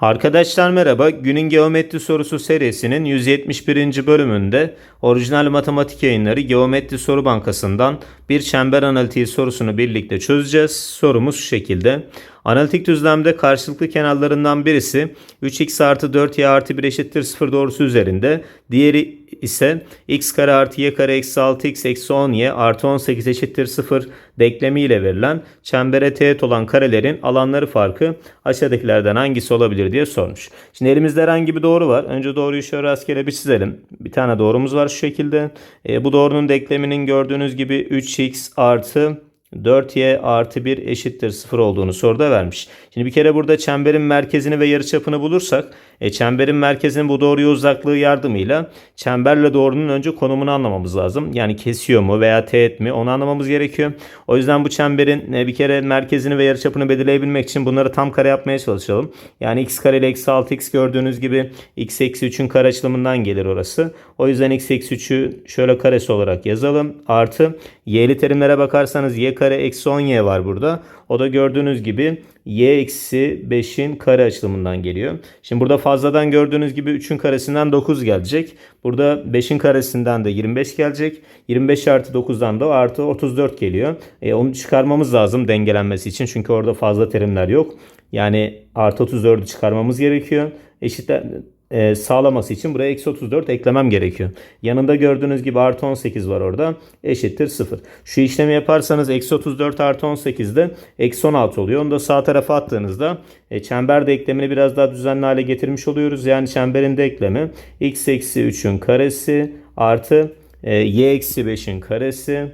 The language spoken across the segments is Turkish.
Arkadaşlar merhaba. Günün geometri sorusu serisinin 171. bölümünde orijinal matematik yayınları Geometri Soru Bankası'ndan bir çember analitiği sorusunu birlikte çözeceğiz. Sorumuz şu şekilde. Analitik düzlemde karşılıklı kenarlarından birisi 3x artı 4y artı 1 eşittir 0 doğrusu üzerinde. Diğeri ise x kare artı y kare eksi 6x eksi 10y artı 18 eşittir 0 denklemiyle verilen çembere teğet olan karelerin alanları farkı aşağıdakilerden hangisi olabilir diye sormuş. Şimdi elimizde herhangi bir doğru var. Önce doğruyu şöyle rastgele bir çizelim. Bir tane doğrumuz var şu şekilde. E, bu doğrunun denkleminin gördüğünüz gibi 3x artı 4y artı 1 eşittir 0 olduğunu soruda vermiş. Şimdi bir kere burada çemberin merkezini ve yarıçapını bulursak e, çemberin merkezinin bu doğruya uzaklığı yardımıyla çemberle doğrunun önce konumunu anlamamız lazım. Yani kesiyor mu veya teğet mi onu anlamamız gerekiyor. O yüzden bu çemberin e, bir kere merkezini ve yarıçapını belirleyebilmek için bunları tam kare yapmaya çalışalım. Yani x kare ile eksi 6x gördüğünüz gibi x eksi 3'ün kare açılımından gelir orası. O yüzden x eksi 3'ü şöyle karesi olarak yazalım. Artı y'li terimlere bakarsanız y kare eksi 10y var burada. O da gördüğünüz gibi y eksi 5'in kare açılımından geliyor. Şimdi burada fazladan gördüğünüz gibi 3'ün karesinden 9 gelecek. Burada 5'in karesinden de 25 gelecek. 25 artı 9'dan da artı 34 geliyor. E, onu çıkarmamız lazım dengelenmesi için. Çünkü orada fazla terimler yok. Yani artı 34'ü çıkarmamız gerekiyor. Eşitler e, sağlaması için buraya eksi 34 eklemem gerekiyor. Yanında gördüğünüz gibi artı 18 var orada. Eşittir 0. Şu işlemi yaparsanız eksi 34 artı 18 de eksi 16 oluyor. Onu da sağ tarafa attığınızda e, çember denklemini biraz daha düzenli hale getirmiş oluyoruz. Yani çemberin denklemi x eksi 3'ün karesi artı e, y eksi 5'in karesi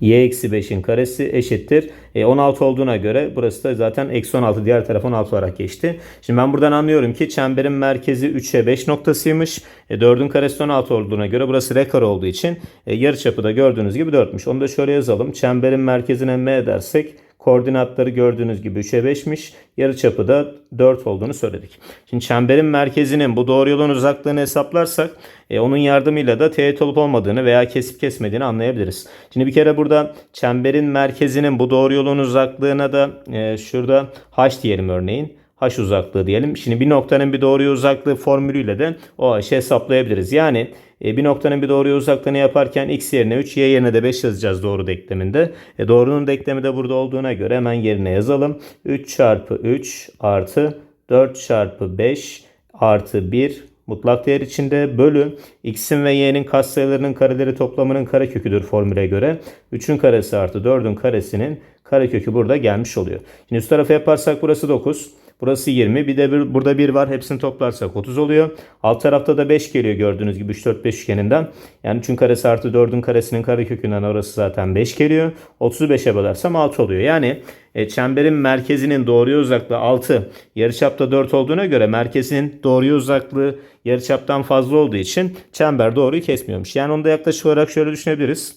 y eksi 5'in karesi eşittir. E, 16 olduğuna göre burası da zaten eksi 16 diğer taraf 16 olarak geçti. Şimdi ben buradan anlıyorum ki çemberin merkezi 3'e 5 noktasıymış. E, 4'ün karesi 16 olduğuna göre burası r kare olduğu için e, yarıçapı da gördüğünüz gibi 4'müş. Onu da şöyle yazalım. Çemberin merkezine m dersek Koordinatları gördüğünüz gibi 3'e 5'miş. Yarıçapı da 4 olduğunu söyledik. Şimdi çemberin merkezinin bu doğru yolun uzaklığını hesaplarsak e, onun yardımıyla da teğet olup olmadığını veya kesip kesmediğini anlayabiliriz. Şimdi bir kere burada çemberin merkezinin bu doğru yolun uzaklığına da e, şurada h diyelim örneğin h uzaklığı diyelim. Şimdi bir noktanın bir doğruya uzaklığı formülüyle de o h'ı hesaplayabiliriz. Yani e, bir noktanın bir doğruya uzaklığını yaparken x yerine 3, y yerine de 5 yazacağız doğru denkleminde. E, doğrunun denklemi de burada olduğuna göre hemen yerine yazalım. 3 çarpı 3 artı 4 çarpı 5 artı 1 mutlak değer içinde bölü x'in ve y'nin katsayılarının kareleri toplamının kareköküdür formüle göre. 3'ün karesi artı 4'ün karesinin karekökü burada gelmiş oluyor. Şimdi üst tarafa yaparsak burası 9. Burası 20. Bir de bir, burada 1 var. Hepsini toplarsak 30 oluyor. Alt tarafta da 5 geliyor gördüğünüz gibi 3, 4, 5 üçgeninden. Yani 3'ün karesi artı 4'ün karesinin karekökünden orası zaten 5 geliyor. 30'u 5'e bölersem 6 oluyor. Yani e, çemberin merkezinin doğruya uzaklığı 6. Yarıçapta 4 olduğuna göre merkezinin doğruya uzaklığı yarıçaptan fazla olduğu için çember doğruyu kesmiyormuş. Yani onu da yaklaşık olarak şöyle düşünebiliriz.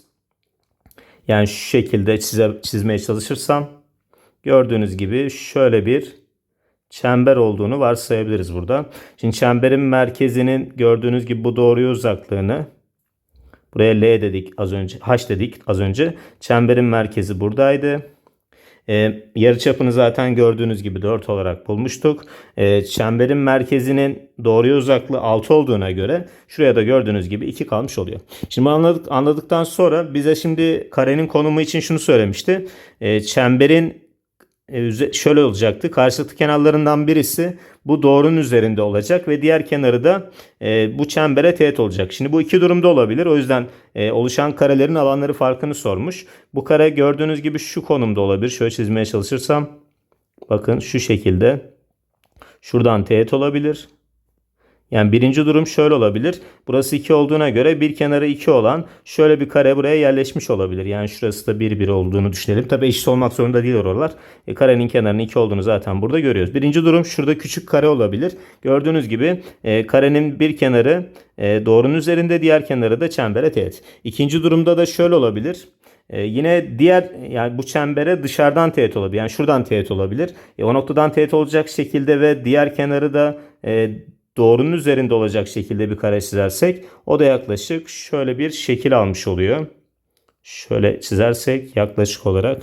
Yani şu şekilde çize, çizmeye çalışırsam gördüğünüz gibi şöyle bir çember olduğunu varsayabiliriz burada. Şimdi çemberin merkezinin gördüğünüz gibi bu doğruya uzaklığını buraya L dedik az önce H dedik az önce. Çemberin merkezi buradaydı. E, yarıçapını zaten gördüğünüz gibi 4 olarak bulmuştuk. E, çemberin merkezinin doğruya uzaklığı 6 olduğuna göre şuraya da gördüğünüz gibi 2 kalmış oluyor. Şimdi anladık, anladıktan sonra bize şimdi karenin konumu için şunu söylemişti. E, çemberin şöyle olacaktı. Karşılıklı kenarlarından birisi bu doğrunun üzerinde olacak ve diğer kenarı da e, bu çembere teğet olacak. Şimdi bu iki durumda olabilir. O yüzden e, oluşan karelerin alanları farkını sormuş. Bu kare gördüğünüz gibi şu konumda olabilir. Şöyle çizmeye çalışırsam bakın şu şekilde şuradan teğet olabilir. Yani birinci durum şöyle olabilir. Burası 2 olduğuna göre bir kenarı 2 olan şöyle bir kare buraya yerleşmiş olabilir. Yani şurası da 1 1 olduğunu düşünelim. Tabi eşit olmak zorunda değil oralar. E, karenin kenarının 2 olduğunu zaten burada görüyoruz. Birinci durum şurada küçük kare olabilir. Gördüğünüz gibi e, karenin bir kenarı e, doğrunun üzerinde diğer kenarı da çembere teğet. İkinci durumda da şöyle olabilir. Ee, yine diğer yani bu çembere dışarıdan teğet olabilir. Yani şuradan teğet olabilir. E, o noktadan teğet olacak şekilde ve diğer kenarı da e, doğrunun üzerinde olacak şekilde bir kare çizersek o da yaklaşık şöyle bir şekil almış oluyor. Şöyle çizersek yaklaşık olarak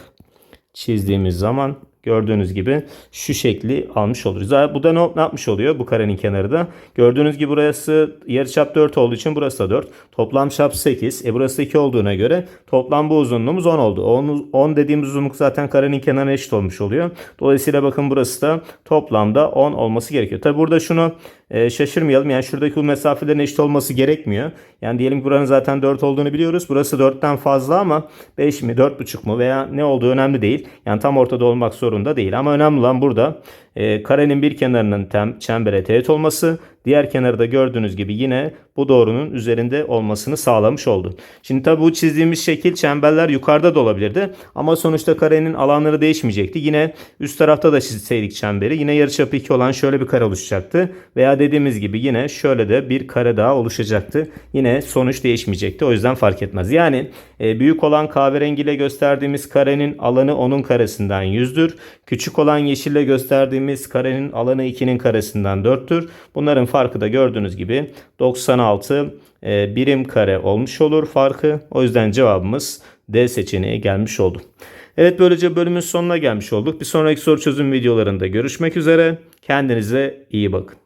çizdiğimiz zaman gördüğünüz gibi şu şekli almış oluruz. Bu da ne yapmış oluyor bu karenin kenarı da? Gördüğünüz gibi burası yarıçap 4 olduğu için burası da 4. Toplam çap 8. E burası 2 olduğuna göre toplam bu uzunluğumuz 10 oldu. 10, 10 dediğimiz uzunluk zaten karenin kenarına eşit olmuş oluyor. Dolayısıyla bakın burası da toplamda 10 olması gerekiyor. Tabi burada şunu e, şaşırmayalım. Yani şuradaki bu mesafelerin eşit olması gerekmiyor. Yani diyelim ki buranın zaten 4 olduğunu biliyoruz. Burası 4'ten fazla ama 5 mi 4,5 mu veya ne olduğu önemli değil. Yani tam ortada olmak zorunda değil. Ama önemli olan burada e, karenin bir kenarının tem, çembere teğet olması. Diğer kenarı da gördüğünüz gibi yine bu doğrunun üzerinde olmasını sağlamış oldu. Şimdi tabi bu çizdiğimiz şekil çemberler yukarıda da olabilirdi. Ama sonuçta karenin alanları değişmeyecekti. Yine üst tarafta da çizseydik çemberi yine yarıçapı 2 olan şöyle bir kare oluşacaktı. Veya dediğimiz gibi yine şöyle de bir kare daha oluşacaktı. Yine sonuç değişmeyecekti. O yüzden fark etmez. Yani e, büyük olan kahverengiyle gösterdiğimiz karenin alanı onun karesinden 100'dür. Küçük olan yeşille gösterdiğimiz karenin alanı 2'nin karesinden 4'tür. Bunların farkı da gördüğünüz gibi 96 e, birim kare olmuş olur farkı. O yüzden cevabımız D seçeneği gelmiş oldu. Evet böylece bölümün sonuna gelmiş olduk. Bir sonraki soru çözüm videolarında görüşmek üzere. Kendinize iyi bakın.